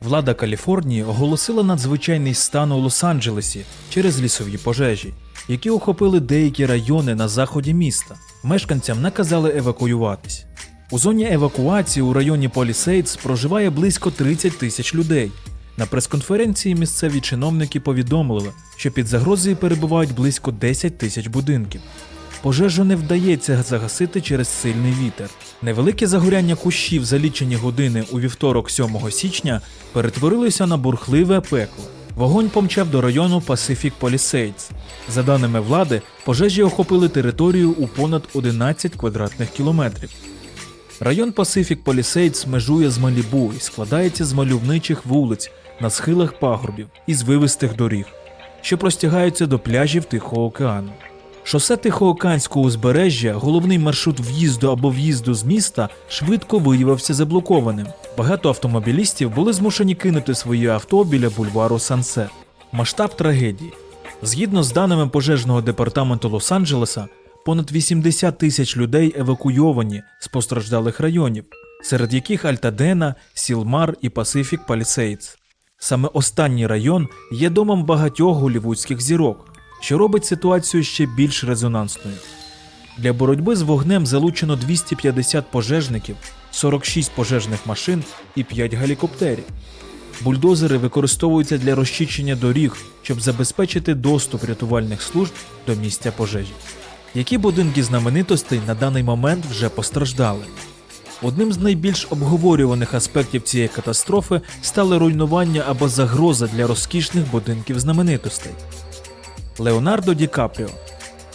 Влада Каліфорнії оголосила надзвичайний стан у Лос-Анджелесі через лісові пожежі, які охопили деякі райони на заході міста. Мешканцям наказали евакуюватись. У зоні евакуації у районі Полісейдс проживає близько 30 тисяч людей. На прес-конференції місцеві чиновники повідомили, що під загрозою перебувають близько 10 тисяч будинків. Пожежу не вдається загасити через сильний вітер. Невелике загоряння кущів за лічені години у вівторок 7 січня перетворилося на бурхливе пекло. Вогонь помчав до району Pacific Palisades. За даними влади, пожежі охопили територію у понад 11 квадратних кілометрів. Район Pacific Palisades межує з Малібу і складається з мальовничих вулиць на схилах пагорбів і звивистих доріг, що простягаються до пляжів Тихого океану. Шосе Тихоокеанського узбережжя, головний маршрут в'їзду або в'їзду з міста, швидко виявився заблокованим. Багато автомобілістів були змушені кинути свої авто біля бульвару Сансет. Масштаб трагедії. Згідно з даними пожежного департаменту Лос-Анджелеса, понад 80 тисяч людей евакуйовані з постраждалих районів, серед яких Альтадена, Сілмар і Пасифік Палісейдс. Саме останній район є домом багатьох голівудських зірок, що робить ситуацію ще більш резонансною. Для боротьби з вогнем залучено 250 пожежників, 46 пожежних машин і 5 гелікоптерів. Бульдозери використовуються для розчищення доріг, щоб забезпечити доступ рятувальних служб до місця пожежі. Які будинки знаменитостей на даний момент вже постраждали? Одним з найбільш обговорюваних аспектів цієї катастрофи стали руйнування або загроза для розкішних будинків знаменитостей. Леонардо Ді Капріо.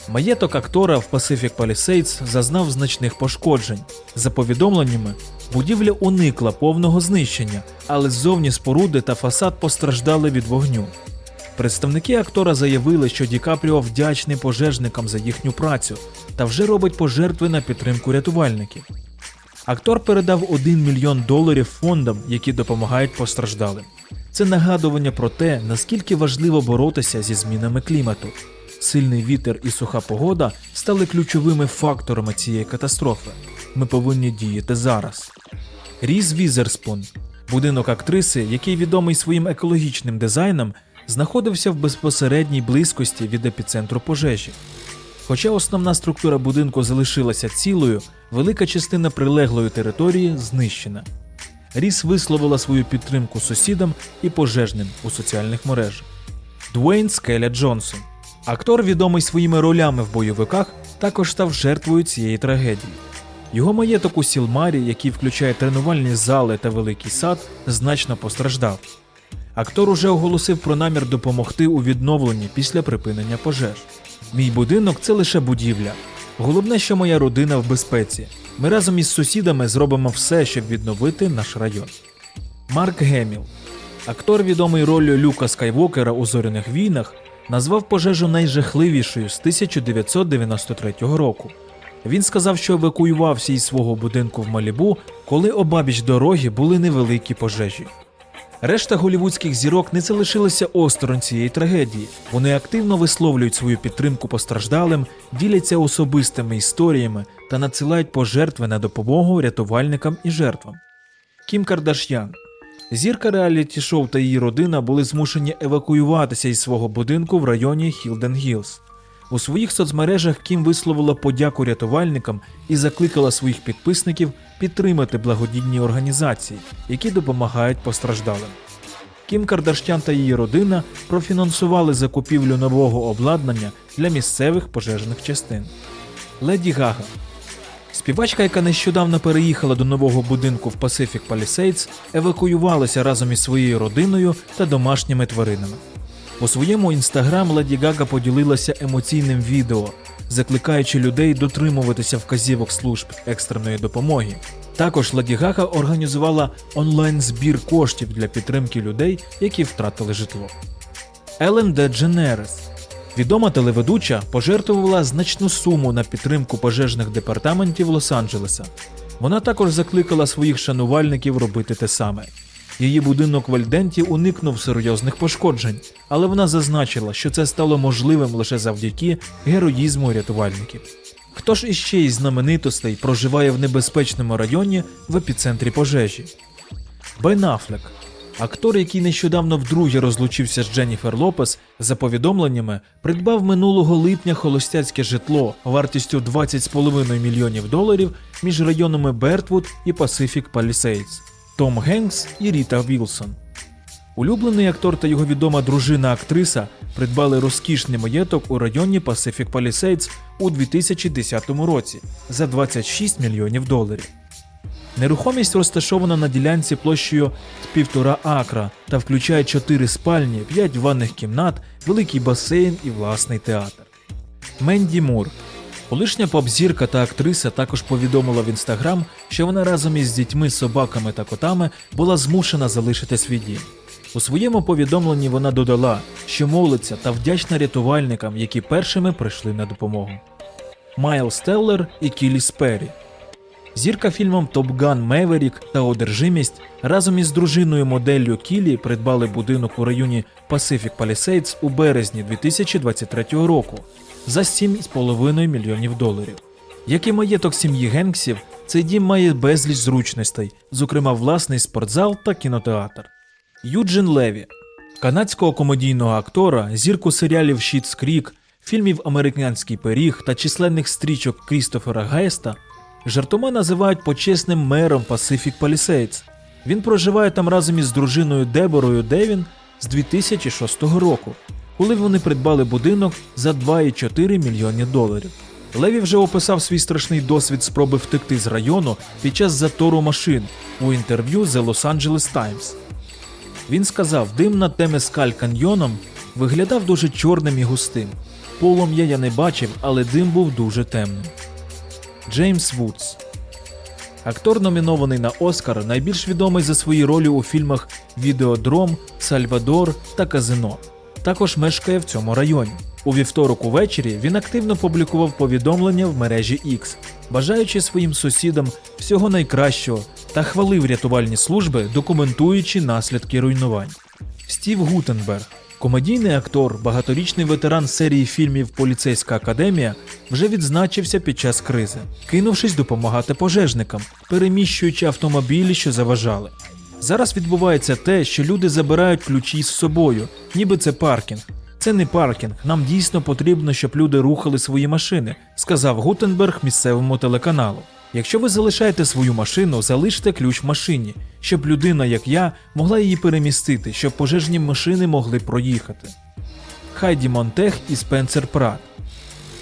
Маєток актора в Pacific Palisades зазнав значних пошкоджень. За повідомленнями, будівля уникла повного знищення, але ззовні споруди та фасад постраждали від вогню. Представники актора заявили, що Ді Капріо вдячний пожежникам за їхню працю та вже робить пожертви на підтримку рятувальників. Актор передав 1 мільйон доларів фондам, які допомагають постраждалим. Це нагадування про те, наскільки важливо боротися зі змінами клімату. Сильний вітер і суха погода стали ключовими факторами цієї катастрофи. Ми повинні діяти зараз. Різ Візерспун, будинок актриси, який відомий своїм екологічним дизайном, знаходився в безпосередній близькості від епіцентру пожежі. Хоча основна структура будинку залишилася цілою, велика частина прилеглої території знищена. Ріс висловила свою підтримку сусідам і пожежним у соціальних мережах. Дуейн Скеля Джонсон. Актор, відомий своїми ролями в бойовиках, також став жертвою цієї трагедії. Його маєток у Сілмарі, який включає тренувальні зали та великий сад, значно постраждав. Актор уже оголосив про намір допомогти у відновленні після припинення пожеж. Мій будинок це лише будівля. Головне, що моя родина в безпеці. Ми разом із сусідами зробимо все, щоб відновити наш район. Марк Геміл, актор, відомий роллю Люка Скайвокера у зоряних війнах, назвав пожежу найжахливішою з 1993 року. Він сказав, що евакуювався із свого будинку в Малібу, коли обабіч дороги були невеликі пожежі. Решта голівудських зірок не залишилися осторонь цієї трагедії. Вони активно висловлюють свою підтримку постраждалим, діляться особистими історіями та надсилають пожертви на допомогу рятувальникам і жертвам. Кім Кардаш'ян. Зірка реаліті шоу та її родина були змушені евакуюватися із свого будинку в районі Хілден Гілз. У своїх соцмережах Кім висловила подяку рятувальникам і закликала своїх підписників підтримати благодійні організації, які допомагають постраждалим. Кім Кардаш'ян та її родина профінансували закупівлю нового обладнання для місцевих пожежних частин. Леді Гага. Співачка, яка нещодавно переїхала до нового будинку в Pacific Palisades, евакуювалася разом із своєю родиною та домашніми тваринами. У своєму інстаграм Леді Гага поділилася емоційним відео, закликаючи людей дотримуватися вказівок служб екстреної допомоги. Також Леді Гага організувала онлайн-збір коштів для підтримки людей, які втратили житло. Елен Дедженерес. Відома телеведуча пожертвувала значну суму на підтримку пожежних департаментів Лос-Анджелеса. Вона також закликала своїх шанувальників робити те саме. Її будинок в Альденті уникнув серйозних пошкоджень, але вона зазначила, що це стало можливим лише завдяки героїзму рятувальників. Хто ж іще із знаменитостей проживає в небезпечному районі в епіцентрі пожежі? Бен Аффлек. Актор, який нещодавно вдруге розлучився з Дженніфер Лопес, за повідомленнями, придбав минулого липня холостяцьке житло вартістю 20,5 мільйонів доларів між районами Бертвуд і Pacific Palisades. Том Генкс і Ріта Вілсон. Улюблений актор та його відома дружина-актриса придбали розкішний маєток у районі Pacific Palisades у 2010 році за 26 мільйонів доларів. Нерухомість розташована на ділянці площею з півтора акра та включає 4 спальні, 5 ванних кімнат, великий басейн і власний театр. Менді Мур. Колишня поп-зірка та актриса також повідомила в інстаграм, що вона разом із дітьми, собаками та котами була змушена залишити свій дім. У своєму повідомленні вона додала, що молиться та вдячна рятувальникам, які першими прийшли на допомогу. Майл Стеллер і Кілі Сперрі. Зірка фільмом Топ Ган Меверік та Одержимість разом із дружиною моделлю Кілі придбали будинок у районі Pacific Palisades у березні 2023 року за 7,5 мільйонів доларів. Як і маєток сім'ї Генксів, цей дім має безліч зручностей, зокрема власний спортзал та кінотеатр. Юджин Леві, канадського комедійного актора, зірку серіалів Шітс Крік, фільмів Американський пиріг та численних стрічок Крістофера Геста, жартома називають почесним мером Pacific Palisades. Він проживає там разом із дружиною Деборою Девін з 2006 року, коли вони придбали будинок за 2,4 мільйони доларів. Леві вже описав свій страшний досвід спроби втекти з району під час затору машин у інтерв'ю The Los Angeles Times. Він сказав, дим над Темескаль каньйоном виглядав дуже чорним і густим. Полум'я я не бачив, але дим був дуже темним. Джеймс Вудс Актор, номінований на Оскар, найбільш відомий за свої ролі у фільмах Відеодром, Сальвадор та Казино. Також мешкає в цьому районі. У вівторок увечері він активно публікував повідомлення в мережі X, бажаючи своїм сусідам всього найкращого та хвалив рятувальні служби, документуючи наслідки руйнувань. Стів Гутенберг, комедійний актор, багаторічний ветеран серії фільмів Поліцейська академія, вже відзначився під час кризи, кинувшись допомагати пожежникам, переміщуючи автомобілі, що заважали. Зараз відбувається те, що люди забирають ключі з собою, ніби це паркінг. Це не паркінг. Нам дійсно потрібно, щоб люди рухали свої машини, сказав Гутенберг місцевому телеканалу. Якщо ви залишаєте свою машину, залиште ключ в машині, щоб людина, як я, могла її перемістити, щоб пожежні машини могли проїхати. Хайді Монтех і Спенсер Прат.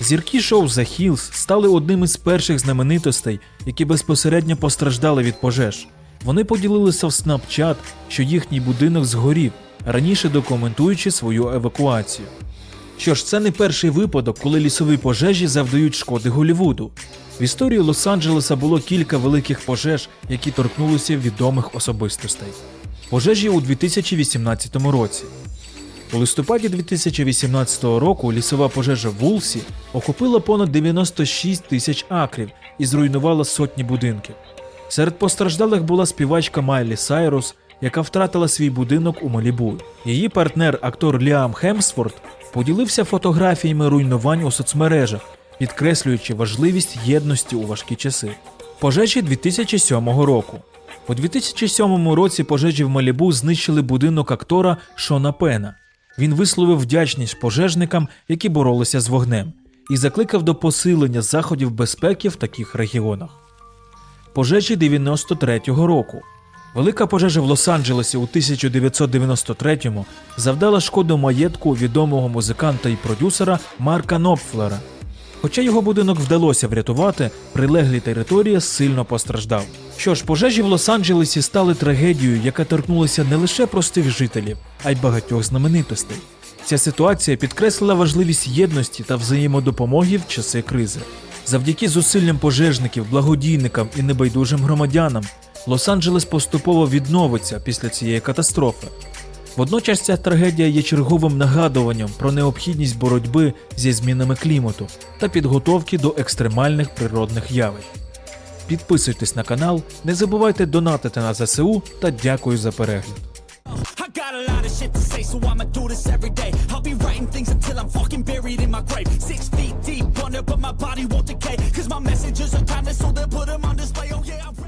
Зірки шоу The Hills стали одним із перших знаменитостей, які безпосередньо постраждали від пожеж. Вони поділилися в Snapchat, що їхній будинок згорів, раніше документуючи свою евакуацію. Що ж, це не перший випадок, коли лісові пожежі завдають шкоди Голлівуду. В історії Лос-Анджелеса було кілька великих пожеж, які торкнулися відомих особистостей. Пожежі у 2018 році. У листопаді 2018 року лісова пожежа Вулсі охопила понад 96 тисяч акрів і зруйнувала сотні будинків. Серед постраждалих була співачка Майлі Сайрус, яка втратила свій будинок у Малібу. Її партнер, актор Ліам Хемсфорд, поділився фотографіями руйнувань у соцмережах, підкреслюючи важливість єдності у важкі часи. Пожежі 2007 року. У 2007 році пожежі в Малібу знищили будинок актора Шона Пена. Він висловив вдячність пожежникам, які боролися з вогнем, і закликав до посилення заходів безпеки в таких регіонах. Пожежі 93-го року. Велика пожежа в Лос-Анджелесі у 1993-му завдала шкоду маєтку відомого музиканта і продюсера Марка Нопфлера. Хоча його будинок вдалося врятувати, прилеглі території сильно постраждав. Що ж, пожежі в Лос-Анджелесі стали трагедією, яка торкнулася не лише простих жителів, а й багатьох знаменитостей. Ця ситуація підкреслила важливість єдності та взаємодопомоги в часи кризи. Завдяки зусиллям пожежників, благодійникам і небайдужим громадянам Лос-Анджелес поступово відновиться після цієї катастрофи. Водночас ця трагедія є черговим нагадуванням про необхідність боротьби зі змінами клімату та підготовки до екстремальних природних явищ. Підписуйтесь на канал, не забувайте донатити на ЗСУ та дякую за перегляд. I got a lot of shit to say, so I'ma do this every day. I'll be writing things until I'm fucking buried in my grave. Six feet but my body won't decay. Cause my messages are timeless, so they'll put them on display. Oh yeah, I